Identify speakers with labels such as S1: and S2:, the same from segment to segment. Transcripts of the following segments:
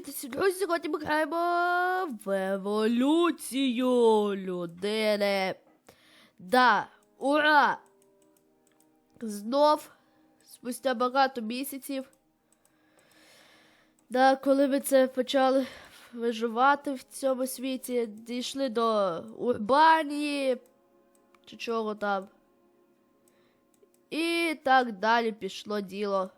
S1: Привіт! Сьогодні ми граємо в еволюцію людини. Да, ура! Знов, спустя багато місяців. Да, коли ми це почали виживати в цьому світі, дійшли до Урбанії чи чого там. І так далі пішло діло.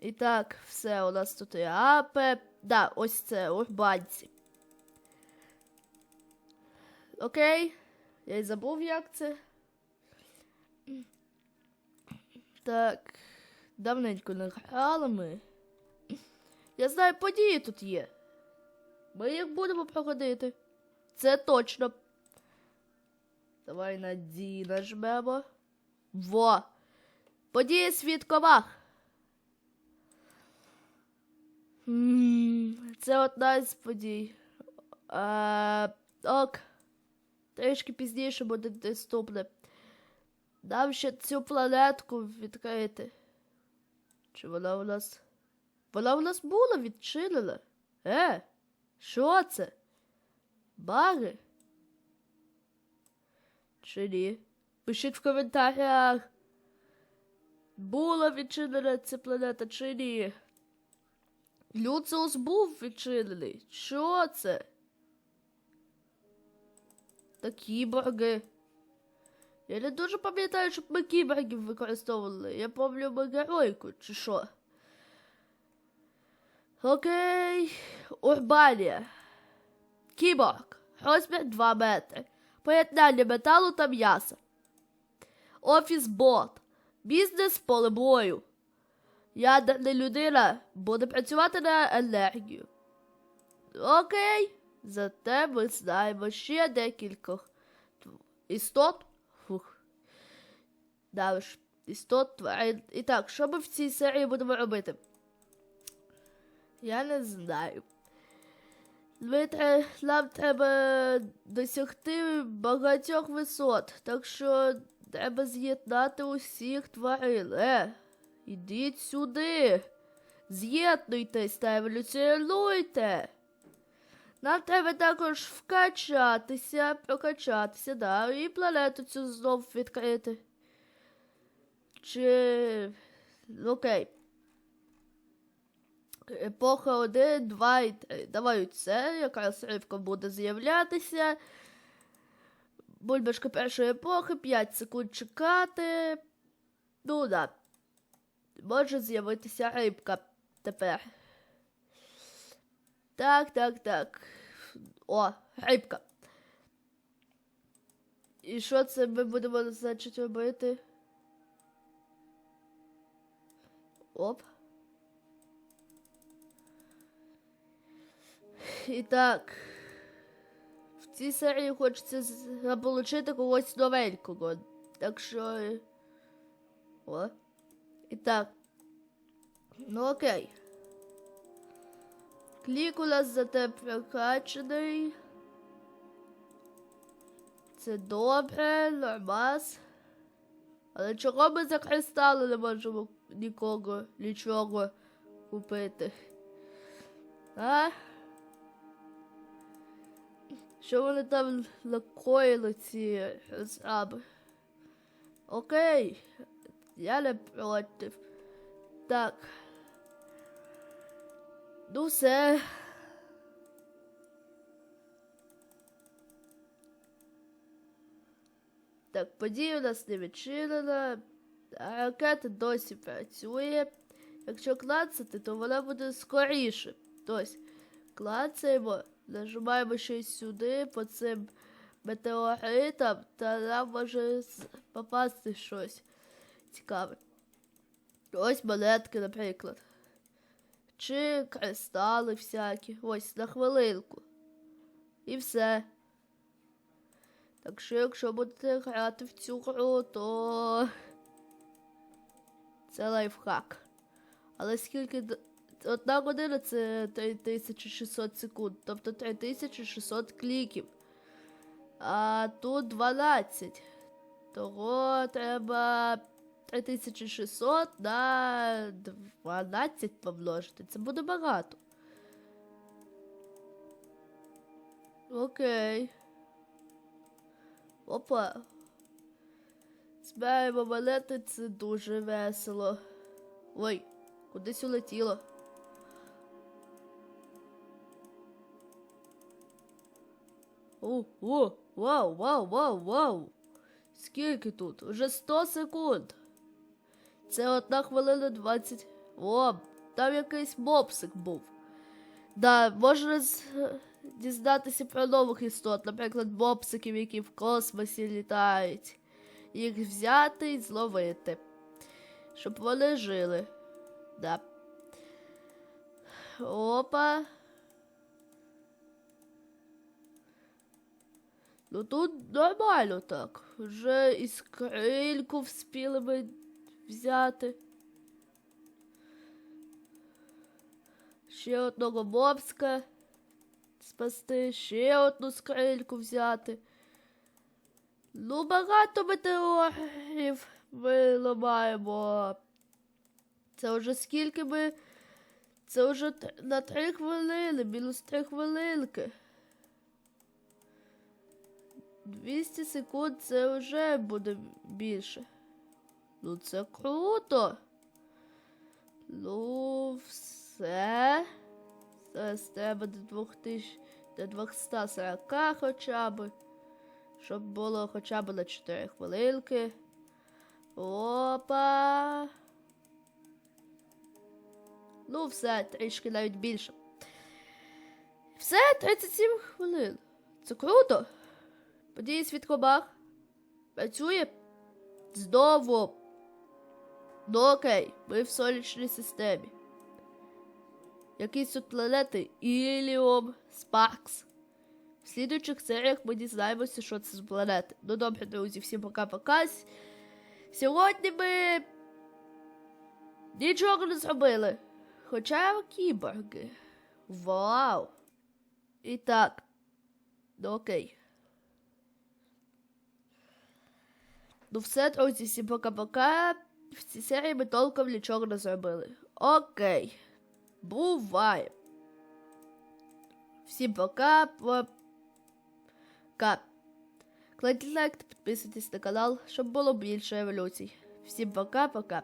S1: І так, все, у нас тут є апе. Да, ось це урбанці. Окей. Я й забув, як це. Так. Давненько не грали ми. Я знаю, події тут є. Ми їх будемо проходити. Це точно. Давай на D нажмемо. Во! Події свідковах. Це одна з подій. А, ок. Трішки пізніше буде доступне. Нам ще цю планетку відкрити. Чи вона у нас. Вона у нас була відчинена. Е, що це? Баги? Чи ні? Пишіть в коментарях. Була відчинена ця планета чи ні? Люциус був відчинений. Що це? Та кіборги. Я не дуже пам'ятаю, щоб ми кіборгів використовували. Я пам'ятаю ми геройку, чи що. Окей. Урбанія. Кіборг. Розмір 2 метри. Поєднання металу та м'яса. Офіс бот. Бізнес поле бою. Ядерна людина буде працювати на енергію. Окей. Зате ми знаємо ще декількох істот. Фух. Далі ж. Істот тварин. І так, що ми в цій серії будемо робити? Я не знаю. Ми нам треба досягти багатьох висот, так що треба з'єднати усіх тварин. Е, ідіть сюди. З'єднуйтесь та еволюціонуйте. Нам треба також вкачатися, прокачатися, да, і планету цю знов відкрити. Чи. Окей. Епоха 1, 2 і 3. Давай це, якраз ривка буде з'являтися. Бульбашка першої епохи, 5 секунд чекати. Ну да. Може з'явитися рибка тепер. Так, так, так. О, рибка. І що це ми будемо, значить, робити? Оп. І так. В цій серії хочеться заполучити когось новенького. Так що. е, О. І так. Ну окей. Клік у нас зате прокачаний. Це добре, нормас. Але чого ми за кристали не можемо нікого, нічого купити? А? Що вони там накоїли ці розраби? Окей, я не проти. Так. Ну все. Так, подія у нас не відчинена. Ракета досі працює. Якщо клацати, то вона буде скоріше. Тобто, клацаємо, нажимаємо щось сюди по цим метеоритам, та нам може попасти щось цікаве. Ось монетки, наприклад. Чи кристали всякі. Ось на хвилинку. І все. Так що, якщо будете грати в цю гру, то це лайфхак. Але скільки одна година це 3600 секунд, тобто 3600 кліків. А тут 12. Того треба 3600 на 12 помножити. Це буде багато. Окей. Опа. Збираємо монети, це дуже весело. Ой, кудись улетіло. О, о, вау, вау, вау, вау. Скільки тут? Уже 100 секунд. Це одна хвилина 20. О, там якийсь мопсик був. Да, можна з... дізнатися про нових істот, наприклад, мопсиків, які в космосі літають. Їх взяти і зловити. Щоб вони жили. Да. Опа. Ну тут нормально так. Вже і скрильку вспіли ми взяти. Ще одного мопска спасти, ще одну скрильку взяти. Ну, багато метеорів ми ламаємо. Це вже скільки ми. Це вже на три хвилини, мінус три хвилинки. 200 секунд це вже буде більше. Ну, це круто. Ну, все. Зараз треба до 2000, до 240 хоча б. Щоб було хоча б на 4 хвилинки. Опа. Ну, все, трішки навіть більше. Все, 37 хвилин. Це круто. Події світломах. Працює. Знову. Ну окей, ми в сонячній системі. Якісь тут планети Іліум, Спаркс. В слідуючих серіях ми дізнаємося, що це за планети. Ну добре, друзі, всім пока-пока. Сьогодні ми нічого не зробили. Хоча кіборги. Вау! І так. Ну окей. Ну все, друзі, всім пока-пока. В цій серії ми толком нічого не зробили. Окей. Буває. Всім пока. Пока. Кладіть лайк та підписуйтесь на канал, щоб було більше еволюцій. Всім пока-пока.